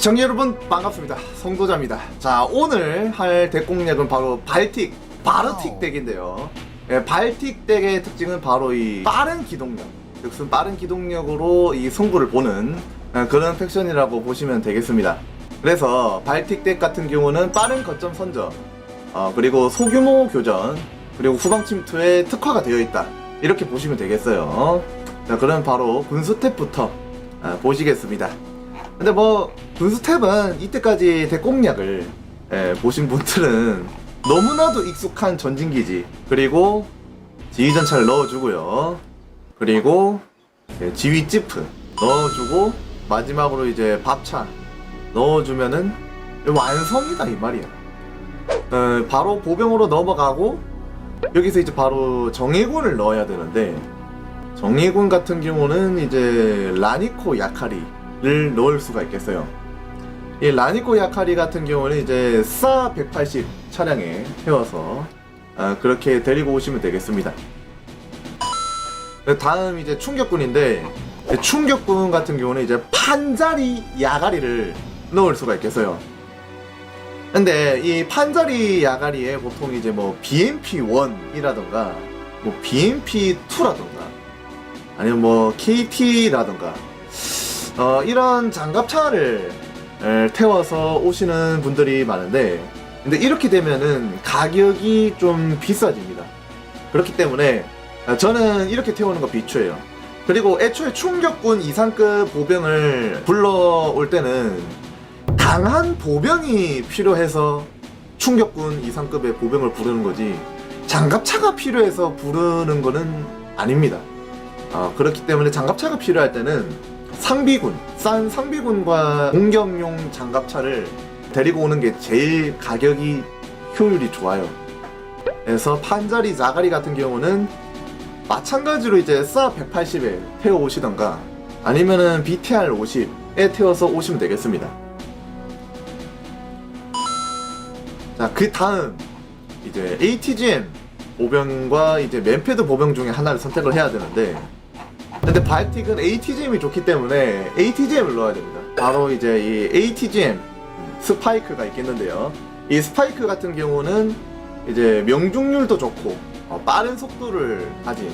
시청자 여러분 반갑습니다. 성도자입니다. 자 오늘 할 덱공략은 바로 발틱 바르틱 덱인데요. 예, 발틱 덱의 특징은 바로 이 빠른 기동력 즉슨 빠른 기동력으로 이 승부를 보는 어, 그런 팩션이라고 보시면 되겠습니다. 그래서 발틱 덱 같은 경우는 빠른 거점 선저 어, 그리고 소규모 교전 그리고 후방 침투에 특화가 되어 있다. 이렇게 보시면 되겠어요. 자 그럼 바로 군수 탭부터 어, 보시겠습니다 근데 뭐 군스텝은 이때까지 대공략을 예, 보신 분들은 너무나도 익숙한 전진기지. 그리고 지휘전차를 넣어주고요. 그리고 예, 지휘 찌프 넣어주고 마지막으로 이제 밥차 넣어주면은 완성이다 이 말이야. 어, 바로 보병으로 넘어가고 여기서 이제 바로 정예군을 넣어야 되는데 정예군 같은 경우는 이제 라니코 야카리 를 넣을 수가 있겠어요. 이 라니코 야카리 같은 경우는 이제 싸180 차량에 태워서 아, 그렇게 데리고 오시면 되겠습니다. 다음 이제 충격군인데 충격군 같은 경우는 이제 판자리 야가리를 넣을 수가 있겠어요. 근데 이 판자리 야가리에 보통 이제 뭐 BMP1이라던가 뭐 BMP2라던가 아니면 뭐 KT라던가 어, 이런 장갑차를 에, 태워서 오시는 분들이 많은데 근데 이렇게 되면은 가격이 좀 비싸집니다. 그렇기 때문에 아, 저는 이렇게 태우는 거 비추해요. 그리고 애초에 충격군 이상급 보병을 불러올 때는 강한 보병이 필요해서 충격군 이상급의 보병을 부르는 거지 장갑차가 필요해서 부르는 거는 아닙니다. 어, 그렇기 때문에 장갑차가 필요할 때는 상비군, 싼 상비군과 공격용 장갑차를 데리고 오는 게 제일 가격이 효율이 좋아요. 그래서 판자리 자가리 같은 경우는 마찬가지로 이제 싸 180에 태워 오시던가 아니면은 BTR 50에 태워서 오시면 되겠습니다. 자, 그 다음 이제 ATGM 보병과 이제 맨패드 보병 중에 하나를 선택을 해야 되는데 근데 발틱은 ATGM이 좋기 때문에 ATGM을 넣어야 됩니다. 바로 이제 이 ATGM 스파이크가 있겠는데요. 이 스파이크 같은 경우는 이제 명중률도 좋고 어, 빠른 속도를 가진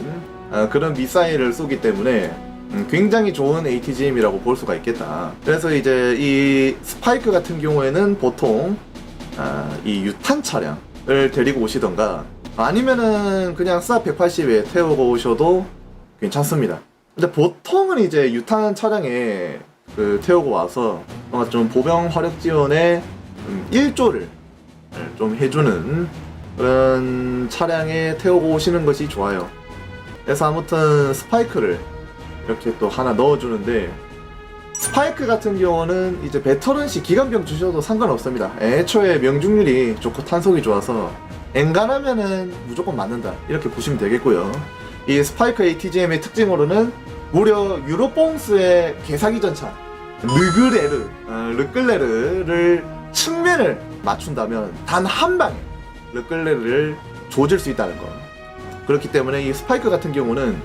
어, 그런 미사일을 쏘기 때문에 음, 굉장히 좋은 ATGM이라고 볼 수가 있겠다. 그래서 이제 이 스파이크 같은 경우에는 보통 아, 이 유탄 차량을 데리고 오시던가 아니면은 그냥 싹 180에 태우고 오셔도 괜찮습니다. 근데 보통은 이제 유탄 차량에 그 태우고 와서 뭔가 좀 보병 화력 지원에 음, 일조를 좀 해주는 그런 차량에 태우고 오시는 것이 좋아요. 그래서 아무튼 스파이크를 이렇게 또 하나 넣어주는데 스파이크 같은 경우는 이제 베터런시 기관병 주셔도 상관없습니다. 애초에 명중률이 좋고 탄속이 좋아서 엔간하면은 무조건 맞는다 이렇게 보시면 되겠고요. 이 스파이크 ATGM의 특징으로는 무려 유로뽕스의 개사기 전차 르그레르, 어, 르끌레르를 측면을 맞춘다면 단 한 방에 르끌레르를 조질 수 있다는 거. 그렇기 때문에 이 스파이크 같은 경우는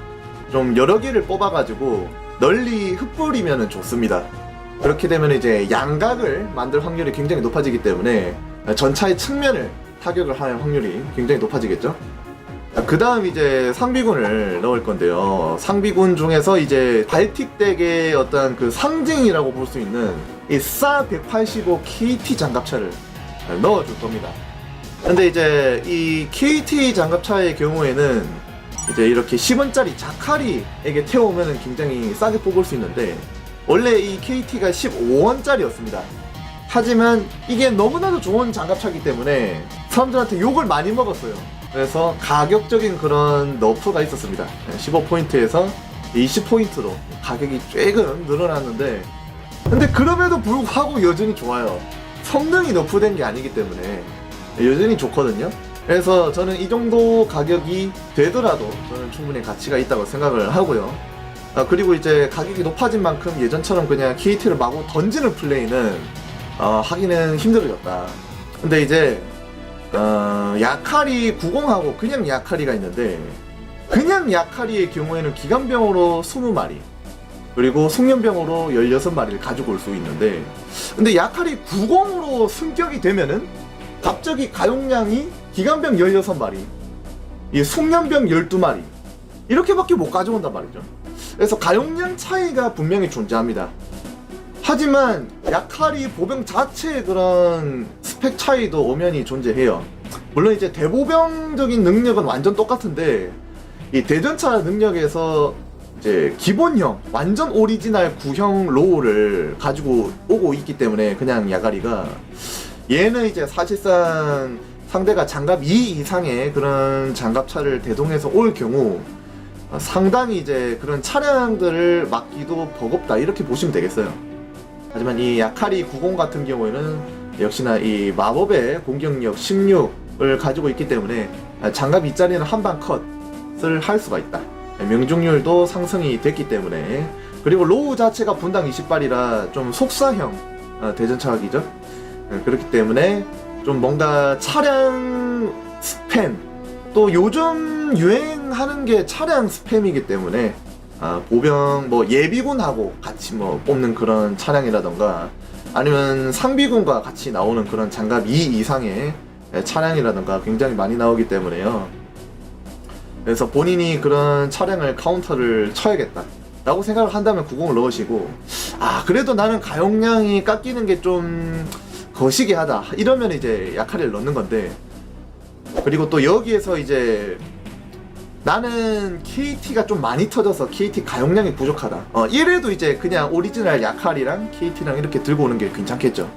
좀 여러 개를 뽑아가지고 널리 흩뿌리면 좋습니다. 그렇게 되면 이제 양각을 만들 확률이 굉장히 높아지기 때문에 전차의 측면을 타격을 할 확률이 굉장히 높아지겠죠. 그 다음 이제 상비군을 넣을 건데요. 상비군 중에서 이제 발틱 덱의 어떤 그 상징이라고 볼 수 있는 이싸 185 KT 장갑차를 넣어줄 겁니다. 근데 이제 이 KT 장갑차의 경우에는 이제 이렇게 10원짜리 자카리에게 태우면 굉장히 싸게 뽑을 수 있는데 원래 이 KT가 15원짜리였습니다. 하지만 이게 너무나도 좋은 장갑차기 때문에 사람들한테 욕을 많이 먹었어요. 그래서 가격적인 그런 너프가 있었습니다. 15포인트에서 20포인트로 가격이 조금 늘어났는데 근데 그럼에도 불구하고 여전히 좋아요. 성능이 너프된 게 아니기 때문에 여전히 좋거든요. 그래서 저는 이 정도 가격이 되더라도 저는 충분히 가치가 있다고 생각을 하고요. 아, 그리고 이제 가격이 높아진 만큼 예전처럼 그냥 KT를 마구 던지는 플레이는 어, 하기는 힘들어졌다. 근데 이제 어, 야카리 90하고 그냥 야카리가 있는데 그냥 야카리의 경우에는 기관병으로 20마리 그리고 숙련병으로 16마리를 가지고 올 수 있는데 근데 약할이 90으로 승격이 되면은 갑자기 가용량이 기간병 16마리 이 숙련병 12마리 이렇게밖에 못 가져온단 말이죠. 그래서 가용량 차이가 분명히 존재합니다 하지만 약할이 보병 자체의 그런 스펙 차이도 엄연히 존재해요 물론 이제 대보병적인 능력은 완전 똑같은데 이 대전차 능력에서 이제 기본형 완전 오리지널 구형 로우를 가지고 오고 있기 때문에 그냥 야가리가 얘는 이제 사실상 상대가 장갑 2 이상의 그런 장갑차를 대동해서 올 경우 어, 상당히 이제 그런 차량들을 막기도 버겁다 이렇게 보시면 되겠어요. 하지만 이 야카리 90 같은 경우에는 역시나 이 마법의 공격력 16을 가지고 있기 때문에 장갑 2짜리는 한방 컷을 할 수가 있다. 명중률도 상승이 됐기 때문에 그리고 로우 자체가 분당 20발이라 좀 속사형 어, 대전차각이죠. 어, 그렇기 때문에 좀 뭔가 차량 스팸 또 요즘 유행하는 게 차량 스팸이기 때문에 아, 보병 뭐 예비군하고 같이 뭐 뽑는 그런 차량이라던가 아니면 상비군과 같이 나오는 그런 장갑 2 이상의 차량이라던가 굉장히 많이 나오기 때문에요. 그래서 본인이 그런 차량을 카운터를 쳐야겠다. 라고 생각을 한다면 90을 넣으시고, 아, 그래도 나는 가용량이 깎이는 게 좀 거시기 하다. 이러면 이제 약할을 넣는 건데, 그리고 또 여기에서 이제 나는 KT가 좀 많이 터져서 KT 가용량이 부족하다. 어, 이래도 이제 그냥 오리지널 약할이랑 KT랑 이렇게 들고 오는 게 괜찮겠죠.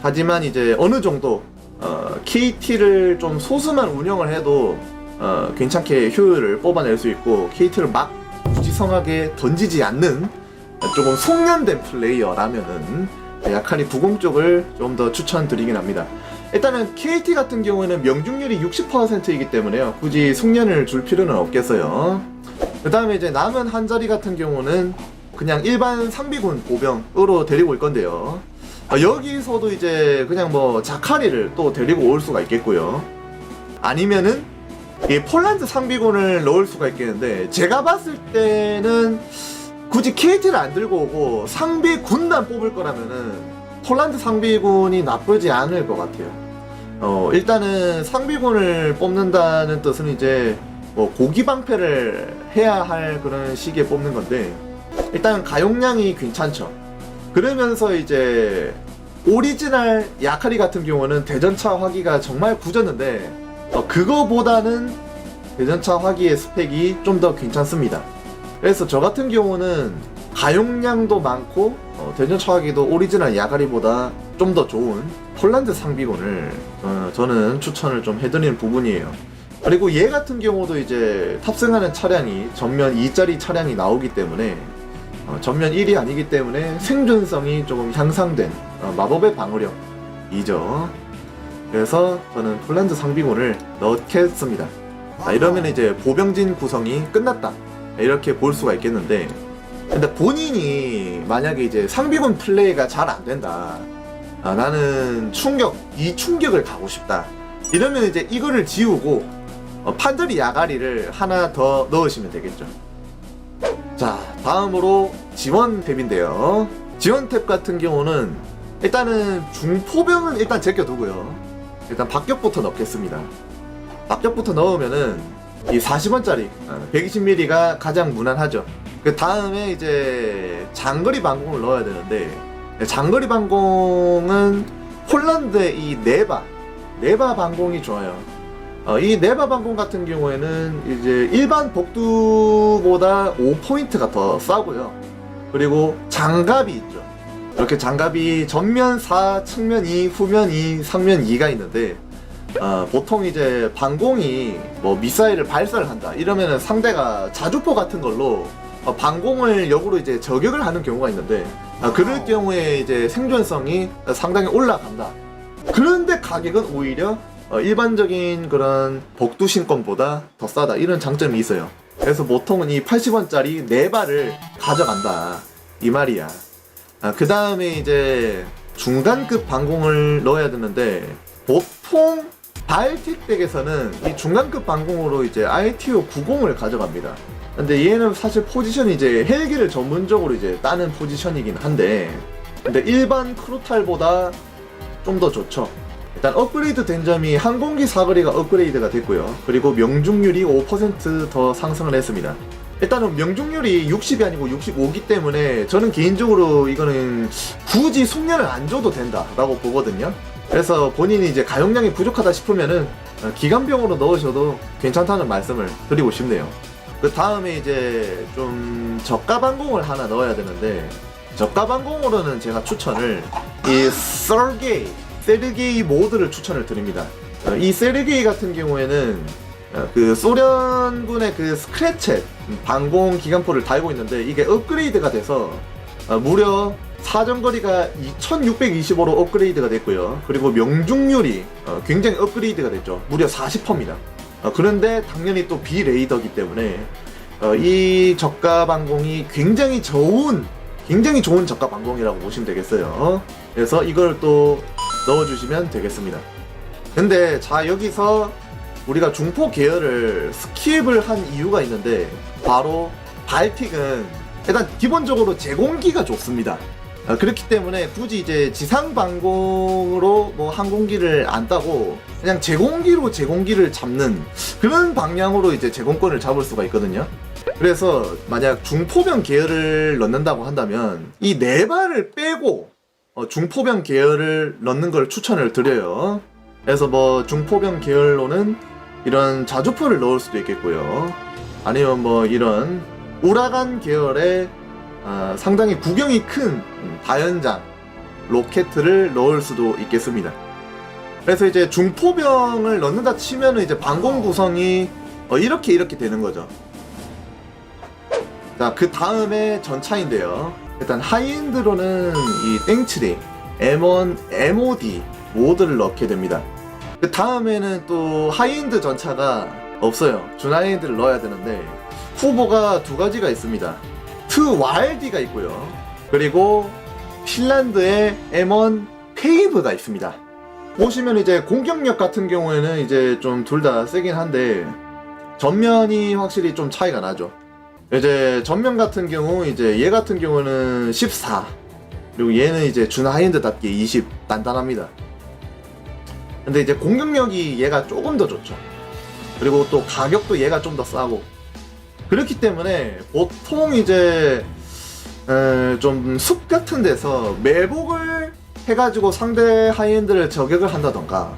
하지만 이제 어느 정도 어, KT를 좀 소수만 운영을 해도 어, 괜찮게 효율을 뽑아낼 수 있고 KT를 막 무지성하게 던지지 않는 조금 숙련된 플레이어라면은 약할이 90 쪽을 좀 더 추천드리긴 합니다. 일단은 KT 같은 경우에는 명중률이 60%이기 때문에요. 굳이 숙련을 줄 필요는 없겠어요. 그 다음에 이제 남은 한 자리 같은 경우는 그냥 일반 상비군 보병으로 데리고 올 건데요. 어, 여기서도 이제 그냥 뭐 자카리를 또 데리고 올 수가 있겠고요. 아니면은 이 폴란드 상비군을 넣을 수가 있겠는데 제가 봤을 때는 굳이 KT를 안 들고 오고 상비 군단 뽑을 거라면은 폴란드 상비군이 나쁘지 않을 것 같아요. 어 일단은 상비군을 뽑는다는 뜻은 이제 뭐 고기 방패를 해야 할 그런 시기에 뽑는 건데 일단 가용량이 괜찮죠. 그러면서 이제 오리지널 야카리 같은 경우는 대전차 화기가 정말 굳었는데 어, 그거보다는 대전차 화기의 스펙이 좀 더 괜찮습니다. 그래서 저 같은 경우는 가용량도 많고 어, 대전차 화기도 오리지널 야가리보다 좀 더 좋은 폴란드 상비군을 어, 저는 추천을 좀 해드리는 부분이에요. 그리고 얘 같은 경우도 이제 탑승하는 차량이 전면 2짜리 차량이 나오기 때문에 어, 전면 1이 아니기 때문에 생존성이 조금 향상된 어, 마법의 방어력이죠. 그래서 저는 폴란드 상비군을 넣겠습니다. 아, 이러면 이제 보병진 구성이 끝났다. 이렇게 볼 수가 있겠는데, 근데 본인이 만약에 이제 상비군 플레이가 잘 안 된다. 아, 나는 충격, 이 충격을 가고 싶다. 이러면 이제 이거를 지우고, 어, 판들이 야가리를 하나 더 넣으시면 되겠죠. 자, 다음으로 지원 탭인데요. 지원 탭 같은 경우는 일단은 중포병은 일단 제껴두고요. 일단 박격부터 넣겠습니다. 박격부터 넣으면은 이 40원짜리 120mm가 가장 무난하죠. 그 다음에 이제 장거리 방공을 넣어야 되는데 장거리 방공은 폴란드의 이 네바 네바 방공이 좋아요. 어, 이 네바 방공 같은 경우에는 이제 일반 복두보다 5포인트가 더 싸고요. 그리고 장갑이 있죠. 이렇게 장갑이 전면 4, 측면 2, 후면 2, 상면 2가 있는데 어, 보통 이제 방공이 뭐 미사일을 발사를 한다 이러면은 상대가 자주포 같은 걸로 어, 방공을 역으로 이제 저격을 하는 경우가 있는데 어, 그럴 경우에 이제 생존성이 상당히 올라간다. 그런데 가격은 오히려 어, 일반적인 그런 복두 신권보다 더 싸다 이런 장점이 있어요. 그래서 보통은 이 80원짜리 네 발을 가져간다 이 말이야. 아, 그 다음에 이제 중간급 방공을 넣어야 되는데 보통 발틱 덱에서는 이 중간급 방공으로 이제 ITO 90을 가져갑니다. 근데 얘는 사실 포지션이 이제 헬기를 전문적으로 이제 따는 포지션이긴 한데 근데 일반 크루탈보다 좀 더 좋죠. 일단 업그레이드 된 점이 항공기 사거리가 업그레이드가 됐고요. 그리고 명중률이 5%더 상승을 했습니다. 일단은 명중률이 60이 아니고 65기 때문에 저는 개인적으로 이거는 굳이 숙련을 안 줘도 된다라고 보거든요. 그래서 본인이 이제 가용량이 부족하다 싶으면은 어, 기관병으로 넣으셔도 괜찮다는 말씀을 드리고 싶네요. 그 다음에 이제 좀 저가 방공을 하나 넣어야 되는데 저가 방공으로는 제가 추천을 이 썰게이 세르게이 모드를 추천을 드립니다. 어, 이 세르게이 같은 경우에는 어, 그 소련군의 그 스크래챗 방공 기관포를 달고 있는데 이게 업그레이드가 돼서 어, 무려 사정거리가 2625로 업그레이드가 됐고요. 그리고 명중률이 어, 굉장히 업그레이드가 됐죠. 무려 40%입니다. 어, 그런데 당연히 또 비레이더기 때문에 어, 이 저가 방공이 굉장히 좋은 굉장히 좋은 저가 방공이라고 보시면 되겠어요. 그래서 이걸 또 넣어주시면 되겠습니다. 근데 자 여기서 우리가 중포 계열을 스킵을 한 이유가 있는데 바로 발틱은 일단 기본적으로 제공기가 좋습니다. 어, 그렇기 때문에 굳이 이제 지상 방공으로 뭐 항공기를 안 따고 그냥 제공기로 제공기를 잡는 그런 방향으로 이제 제공권을 잡을 수가 있거든요. 그래서 만약 중포병 계열을 넣는다고 한다면 이 네 발을 빼고 어, 중포병 계열을 넣는 걸 추천을 드려요. 그래서 뭐 중포병 계열로는 이런 자주포를 넣을 수도 있겠고요. 아니면 뭐 이런 우라간 계열의 아, 상당히 구경이 큰 음, 다연장 로켓을 넣을 수도 있겠습니다. 그래서 이제 중포병을 넣는다 치면은 이제 방공 구성이 어, 이렇게 이렇게 되는 거죠. 자, 그 다음에 전차인데요. 일단 하이엔드로는 이 땡치리, M1, MOD 모드를 넣게 됩니다. 그 다음에는 또 하이엔드 전차가 없어요. 준하이엔드를 넣어야 되는데 후보가 두 가지가 있습니다. 트 와일디가 있고요. 그리고 핀란드의 M1 페이브가 있습니다. 보시면 이제 공격력 같은 경우에는 이제 좀 둘 다 세긴 한데 전면이 확실히 좀 차이가 나죠. 이제 전면 같은 경우 이제 얘 같은 경우는 14 그리고 얘는 이제 준 하이엔드답게 20 단단합니다. 근데 이제 공격력이 얘가 조금 더 좋죠. 그리고 또 가격도 얘가 좀 더 싸고 그렇기 때문에 보통 이제 좀 숲 같은 데서 매복을 해가지고 상대 하이엔드를 저격을 한다던가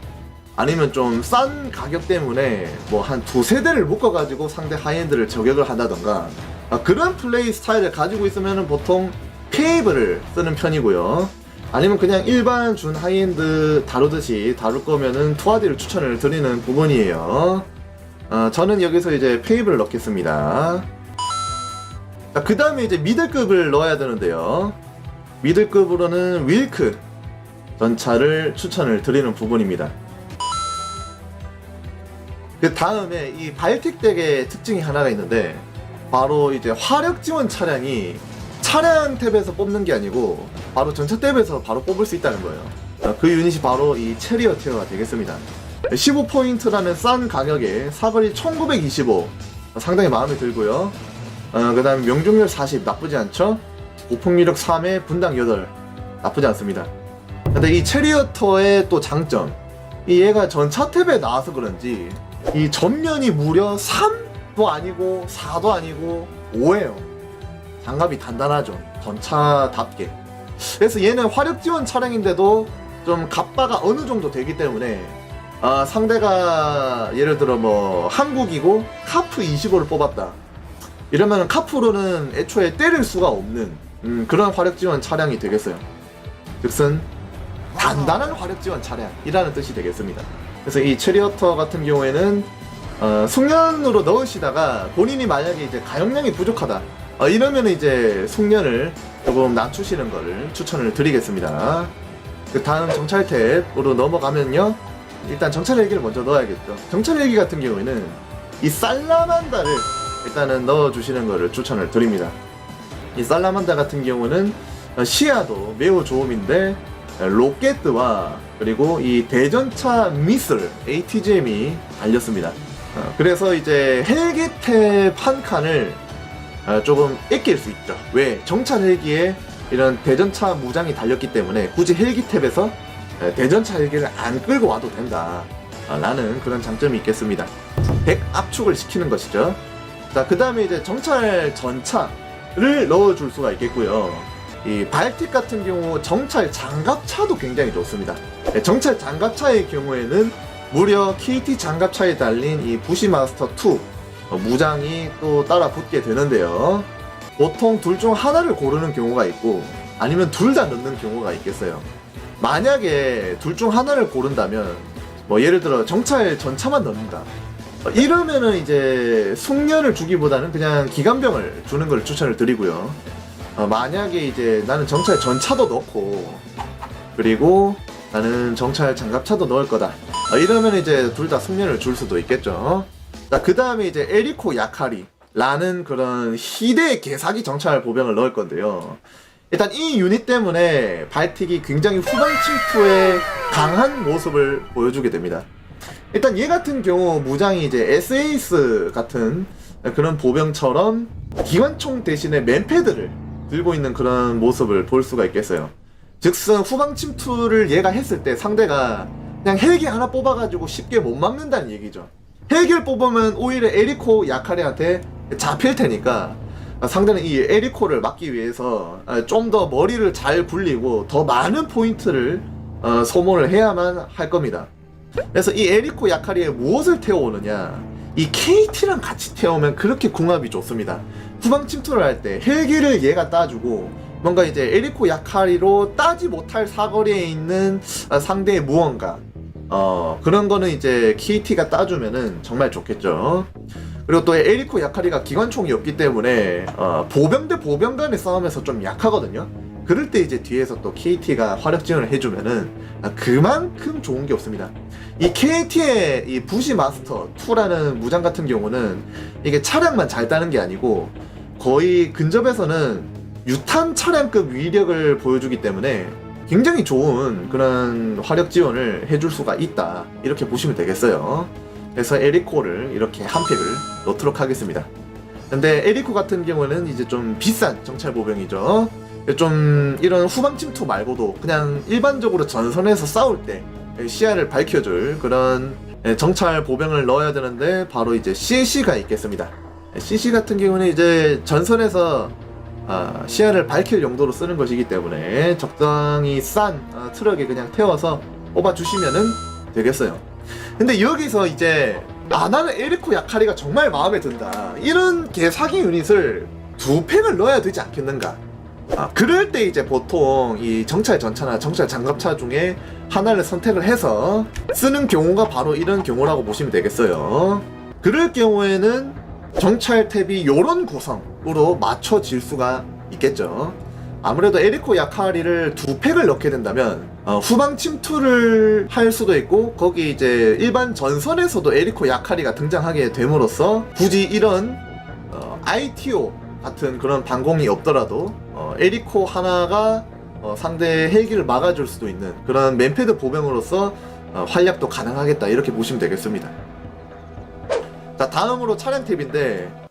아니면 좀 싼 가격 때문에 뭐 한 두세 대를 묶어가지고 상대 하이엔드를 저격을 한다던가 아, 그런 플레이 스타일을 가지고 있으면 보통 페이블을 쓰는 편이고요. 아니면 그냥 일반 준 하이엔드 다루듯이 다룰 거면은 투아디를 추천을 드리는 부분이에요. 어, 저는 여기서 이제 페이블을 넣겠습니다. 자, 그 다음에 이제 미들급을 넣어야 되는데요. 미들급으로는 윌크 전차를 추천을 드리는 부분입니다. 그 다음에 이 발틱 덱의 특징이 하나가 있는데 바로 이제 화력 지원 차량이 차량 탭에서 뽑는 게 아니고 바로 전차 탭에서 바로 뽑을 수 있다는 거예요. 어, 그 유닛이 바로 이 체리어 티어가 되겠습니다. 15포인트라는 싼 가격에 사거리 1925 상당히 마음에 들고요. 어, 그 다음에 명중률 40 나쁘지 않죠? 고폭유력 3에 분당 8 나쁘지 않습니다. 근데 이 체리어터의 또 장점 이 얘가 전차 탭에 나와서 그런지 이 전면이 무려 3도 아니고 4도 아니고 5예요. 장갑이 단단하죠. 전차답게. 그래서 얘는 화력 지원 차량인데도 좀 갑바가 어느 정도 되기 때문에 아, 상대가 예를 들어 뭐 한국이고 카프 25를 뽑았다. 이러면 카프로는 애초에 때릴 수가 없는 음, 그런 화력 지원 차량이 되겠어요. 즉슨 단단한 화력 지원 차량이라는 뜻이 되겠습니다. 그래서 이 체리어터 같은 경우에는 어, 숙련으로 넣으시다가 본인이 만약에 이제 가용량이 부족하다 어, 이러면 이제 숙련을 조금 낮추시는 것을 추천을 드리겠습니다. 그 다음 정찰 탭으로 넘어가면요. 일단 정찰 헬기를 먼저 넣어야겠죠. 정찰 헬기 같은 경우에는 이 살라만다를 일단은 넣어주시는 것을 추천을 드립니다. 이 살라만다 같은 경우는 어, 시야도 매우 좋음인데 로켓과 그리고 이 대전차 미슬 ATGM이 달렸습니다. 어, 그래서 이제 헬기탭 한 칸을 어, 조금 아낄 수 있죠. 왜? 정찰 헬기에 이런 대전차 무장이 달렸기 때문에 굳이 헬기탭에서 어, 대전차 헬기를 안 끌고 와도 된다. 어, 라는 그런 장점이 있겠습니다. 100 압축을 시키는 것이죠. 자, 그 다음에 이제 정찰 전차를 넣어줄 수가 있겠고요. 이 발틱 같은 경우 정찰 장갑차도 굉장히 좋습니다. 네, 정찰 장갑차의 경우에는 무려 KT 장갑차에 달린 이 부시마스터 2 어, 무장이 또 따라 붙게 되는데요. 보통 둘 중 하나를 고르는 경우가 있고 아니면 둘 다 넣는 경우가 있겠어요. 만약에 둘 중 하나를 고른다면 뭐 예를 들어 정찰 전차만 넣는다. 어, 이러면은 이제 숙련을 주기보다는 그냥 기관병을 주는 걸 추천을 드리고요. 어, 만약에 이제 나는 정찰 전차도 넣고 그리고 나는 정찰 장갑차도 넣을 거다. 어, 이러면 이제 둘 다 숙련을 줄 수도 있겠죠. 자, 그 다음에 이제 에리코 야카리라는 그런 희대의 개사기 정찰 보병을 넣을 건데요. 일단 이 유닛 때문에 발틱이 굉장히 후방 침투에 강한 모습을 보여주게 됩니다. 일단 얘 같은 경우 무장이 이제 SAS 같은 그런 보병처럼 기관총 대신에 맨패드를 들고 있는 그런 모습을 볼 수가 있겠어요. 즉슨 후방 침투를 얘가 했을 때 상대가 그냥 헬기 하나 뽑아가지고 쉽게 못 막는다는 얘기죠. 헬기를 뽑으면 오히려 에리코 야카리한테 잡힐 테니까 상대는 이 에리코를 막기 위해서 좀 더 머리를 잘 굴리고 더 많은 포인트를 어, 소모를 해야만 할 겁니다. 그래서 이 에리코 야카리에 무엇을 태워오느냐? 이 KT랑 같이 태우면 그렇게 궁합이 좋습니다. 후방 침투를 할 때 헬기를 얘가 따주고 뭔가 이제 에리코 야카리로 따지 못할 사거리에 있는 아, 상대의 무언가. 어 그런 거는 이제 KT가 따주면은 정말 좋겠죠 그리고 또 에리코 야카리가 기관총이 없기 때문에 어, 보병 대 보병 간의 싸움에서 좀 약하거든요 그럴 때 이제 뒤에서 또 KT가 화력 지원을 해주면은 아, 그만큼 좋은 게 없습니다. 이 KT의 이 부시 마스터 2라는 무장 같은 경우는 이게 차량만 잘 따는 게 아니고 거의 근접에서는 유탄 차량급 위력을 보여주기 때문에 굉장히 좋은 그런 화력 지원을 해줄 수가 있다 이렇게 보시면 되겠어요. 그래서 에리코를 이렇게 한 팩을 넣도록 하겠습니다. 근데 에리코 같은 경우는 이제 좀 비싼 정찰 보병이죠. 좀 이런 후방 침투 말고도 그냥 일반적으로 전선에서 싸울 때 시야를 밝혀줄 그런 정찰 보병을 넣어야 되는데 바로 이제 CC가 있겠습니다. CC 같은 경우는 이제 전선에서 아, 시야를 밝힐 용도로 쓰는 것이기 때문에 적당히 싼 아, 트럭에 그냥 태워서 뽑아주시면은 되겠어요. 근데 여기서 이제 아 나는 에리코 야카리가 정말 마음에 든다 이런 개사기 유닛을 두 팩을 넣어야 되지 않겠는가 아, 그럴 때 이제 보통 이 정찰 전차나 정찰 장갑차 중에 하나를 선택을 해서 쓰는 경우가 바로 이런 경우라고 보시면 되겠어요. 그럴 경우에는 정찰 탭이 이런 구성으로 맞춰질 수가 있겠죠. 아무래도 에리코 야카리를 두 팩을 넣게 된다면 어, 후방 침투를 할 수도 있고 거기 이제 일반 전선에서도 에리코 야카리가 등장하게 됨으로써 굳이 이런 어, ITO 같은 그런 방공이 없더라도 어, 에리코 하나가 어, 상대 헬기를 막아줄 수도 있는 그런 맨패드 보병으로서 어, 활약도 가능하겠다 이렇게 보시면 되겠습니다. 자 다음으로 차량 탭인데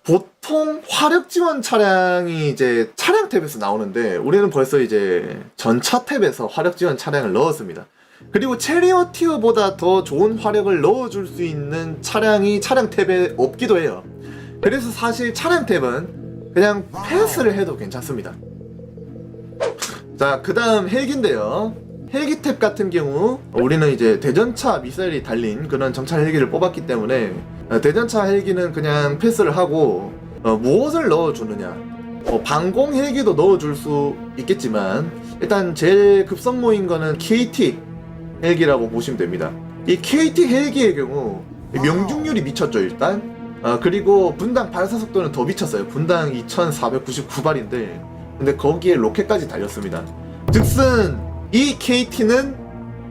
보통 화력 지원 차량이 이제 차량 탭에서 나오는데 우리는 벌써 이제 전차 탭에서 화력 지원 차량을 넣었습니다. 그리고 체리어 티어보다 더 좋은 화력을 넣어줄 수 있는 차량이 차량 탭에 없기도 해요. 그래서 사실 차량 탭은 그냥 패스를 해도 괜찮습니다. 자, 그 다음 헬기인데요. 헬기 탭 같은 경우 우리는 이제 대전차 미사일이 달린 그런 정찰 헬기를 뽑았기 때문에 어, 대전차 헬기는 그냥 패스를 하고 어, 무엇을 넣어주느냐 뭐 방공 헬기도 넣어줄 수 있겠지만 일단 제일 급선무인 거는 KT 헬기라고 보시면 됩니다. 이 KT 헬기의 경우 명중률이 미쳤죠 일단 어, 그리고 분당 발사 속도는 더 미쳤어요. 분당 2,499발인데 근데 거기에 로켓까지 달렸습니다. 즉슨 이 KT는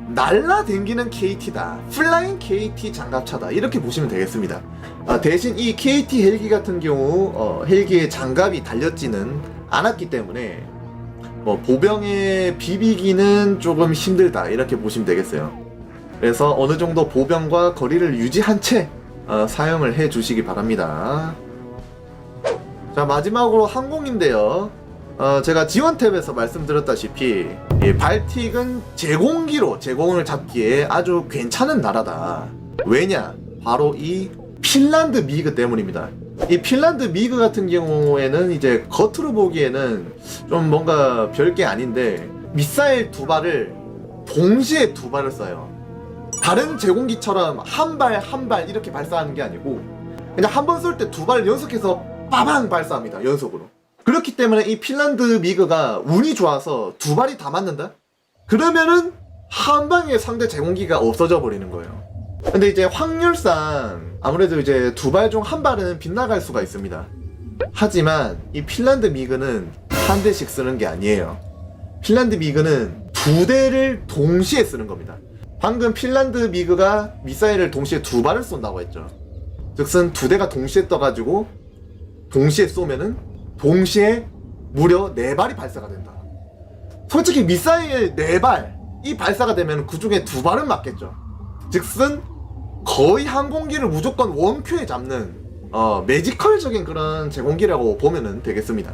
날라댕기는 KT다. 플라잉 KT 장갑차다. 이렇게 보시면 되겠습니다. 아, 대신 이 KT 헬기 같은 경우 어, 헬기에 장갑이 달렸지는 않았기 때문에 뭐 보병에 비비기는 조금 힘들다 이렇게 보시면 되겠어요. 그래서 어느 정도 보병과 거리를 유지한 채 어, 사용을 해 주시기 바랍니다. 자 마지막으로 항공인데요. 어, 제가 지원 탭에서 말씀드렸다시피 이 발틱은 제공기로 제공을 잡기에 아주 괜찮은 나라다. 왜냐? 바로 이 핀란드 미그 때문입니다. 이 핀란드 미그 같은 경우에는 이제 겉으로 보기에는 좀 뭔가 별게 아닌데 미사일 두 발을 동시에 두 발을 쏴요. 다른 제공기처럼 한 발 한 발 이렇게 발사하는 게 아니고 그냥 한 번 쏠 때 두 발을 연속해서 빠방 발사합니다. 연속으로. 그렇기 때문에 이 핀란드 미그가 운이 좋아서 두 발이 다 맞는다? 그러면은 한 방에 상대 제공기가 없어져 버리는 거예요. 근데 이제 확률상 아무래도 이제 두 발 중 한 발은 빗나갈 수가 있습니다. 하지만 이 핀란드 미그는 한 대씩 쓰는 게 아니에요. 핀란드 미그는 두 대를 동시에 쓰는 겁니다. 방금 핀란드 미그가 미사일을 동시에 두 발을 쏜다고 했죠. 즉슨 두 대가 동시에 떠가지고 동시에 쏘면은 동시에 무려 네 발이 발사가 된다. 솔직히 미사일 네 발, 이 발사가 되면 그 중에 두 발은 맞겠죠. 즉슨 거의 항공기를 무조건 원큐에 잡는 어, 매지컬적인 그런 제공기라고 보면은 되겠습니다.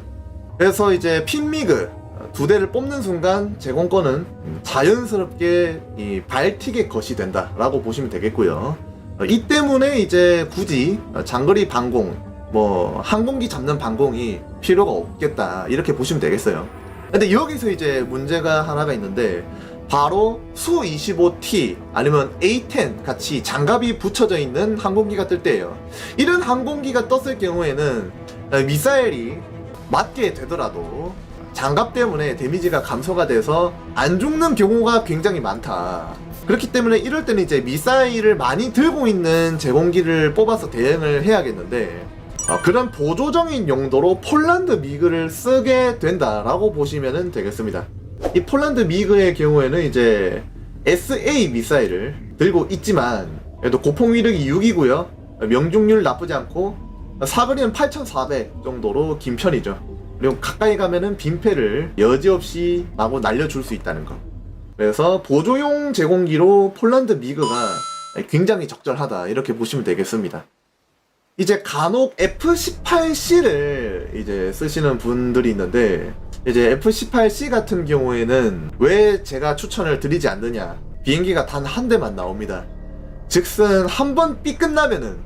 그래서 이제 핀미그 어, 두 대를 뽑는 순간 제공권은 음, 자연스럽게 이 발틱의 것이 된다라고 보시면 되겠고요. 어, 이 때문에 이제 굳이 어, 장거리 방공, 뭐 항공기 잡는 방공이 필요가 없겠다 이렇게 보시면 되겠어요. 근데 여기서 이제 문제가 하나가 있는데 바로 수 25T 아니면 A10 같이 장갑이 붙여져 있는 항공기가 뜰 때예요. 이런 항공기가 떴을 경우에는 어, 미사일이 맞게 되더라도 장갑 때문에 데미지가 감소가 돼서 안 죽는 경우가 굉장히 많다. 그렇기 때문에 이럴 때는 이제 미사일을 많이 들고 있는 제공기를 뽑아서 대응을 해야겠는데 어, 그런 보조적인 용도로 폴란드 미그를 쓰게 된다라고 보시면 되겠습니다. 이 폴란드 미그의 경우에는 이제 SA 미사일을 들고 있지만 그래도 고폭 위력이 6이고요. 명중률 나쁘지 않고 사거리는 8,400 정도로 긴 편이죠. 그리고 가까이 가면은 빈패를 여지없이 마구 날려줄 수 있다는 거. 그래서 보조용 제공기로 폴란드 미그가 굉장히 적절하다 이렇게 보시면 되겠습니다. 이제 간혹 F18C를 이제 쓰시는 분들이 있는데 이제 F18C 같은 경우에는 왜 제가 추천을 드리지 않느냐 비행기가 단 한 대만 나옵니다. 즉슨 한 번 삐 끝나면은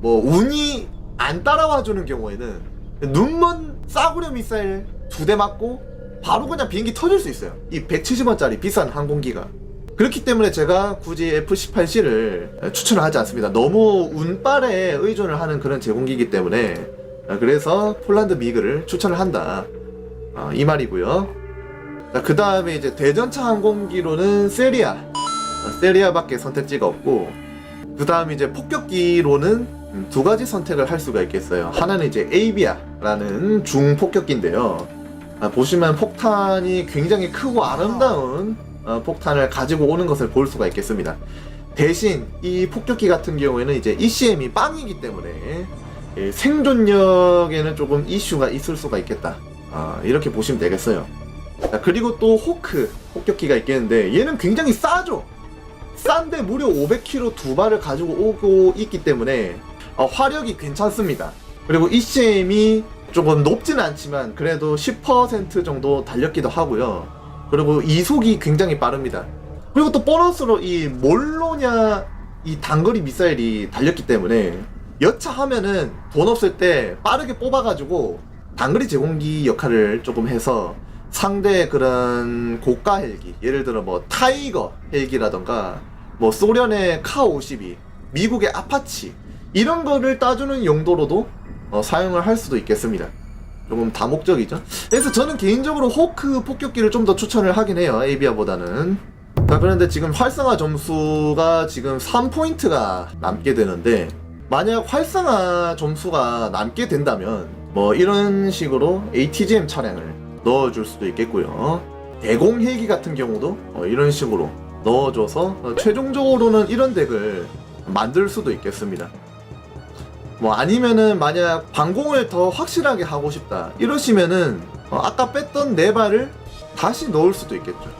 뭐 운이 안 따라와 주는 경우에는 눈먼 싸구려 미사일 두 대 맞고 바로 그냥 비행기 터질 수 있어요. 이 170원짜리 비싼 항공기가. 그렇기 때문에 제가 굳이 F18C를 추천을 하지 않습니다. 너무 운빨에 의존을 하는 그런 제공기이기 때문에 그래서 폴란드 미그를 추천을 한다. 어, 이 말이고요. 그 다음에 이제 대전차 항공기로는 세리아. 어, 세리아밖에 선택지가 없고 그 다음 이제 폭격기로는 음, 두 가지 선택을 할 수가 있겠어요. 하나는 이제 에이비아라는 중폭격기인데요. 아, 보시면 폭탄이 굉장히 크고 아름다운 어, 폭탄을 가지고 오는 것을 볼 수가 있겠습니다. 대신 이 폭격기 같은 경우에는 이제 ECM이 빵이기 때문에 예, 생존력에는 조금 이슈가 있을 수가 있겠다. 아, 이렇게 보시면 되겠어요. 자, 그리고 또 호크 폭격기가 있겠는데 얘는 굉장히 싸죠. 싼데 무려 500kg 두 발을 가지고 오고 있기 때문에 어, 화력이 괜찮습니다. 그리고 ECM이 조금 높지는 않지만 그래도 10% 정도 달렸기도 하고요. 그리고 이속이 굉장히 빠릅니다. 그리고 또 보너스로 이 몰로냐 이 단거리 미사일이 달렸기 때문에 여차하면은 돈 없을 때 빠르게 뽑아가지고 단거리 제공기 역할을 조금 해서 상대 그런 고가 헬기 예를 들어 뭐 타이거 헬기라던가 뭐 소련의 카52 미국의 아파치 이런 거를 따주는 용도로도 어, 사용을 할 수도 있겠습니다. 조금 다목적이죠. 그래서 저는 개인적으로 호크 폭격기를 좀 더 추천을 하긴 해요. 에이비아보다는. 자, 그런데 지금 활성화 점수가 지금 3포인트가 남게 되는데, 만약 활성화 점수가 남게 된다면, 뭐 이런 식으로 ATGM 차량을 넣어줄 수도 있겠고요. 대공 헬기 같은 경우도 어, 이런 식으로 넣어줘서 어, 최종적으로는 이런 덱을 만들 수도 있겠습니다. 뭐 아니면은 만약 방공을 더 확실하게 하고 싶다 이러시면은 어, 아까 뺐던 네 발을 다시 넣을 수도 있겠죠.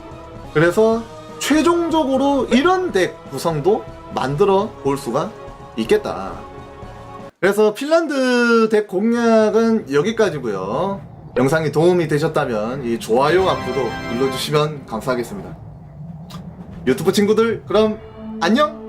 그래서 최종적으로 이런 덱 구성도 만들어 볼 수가 있겠다. 그래서 핀란드 덱 공략은 여기까지고요. 영상이 도움이 되셨다면 이 좋아요와 구독 눌러주시면 감사하겠습니다. 유튜브 친구들 그럼 안녕!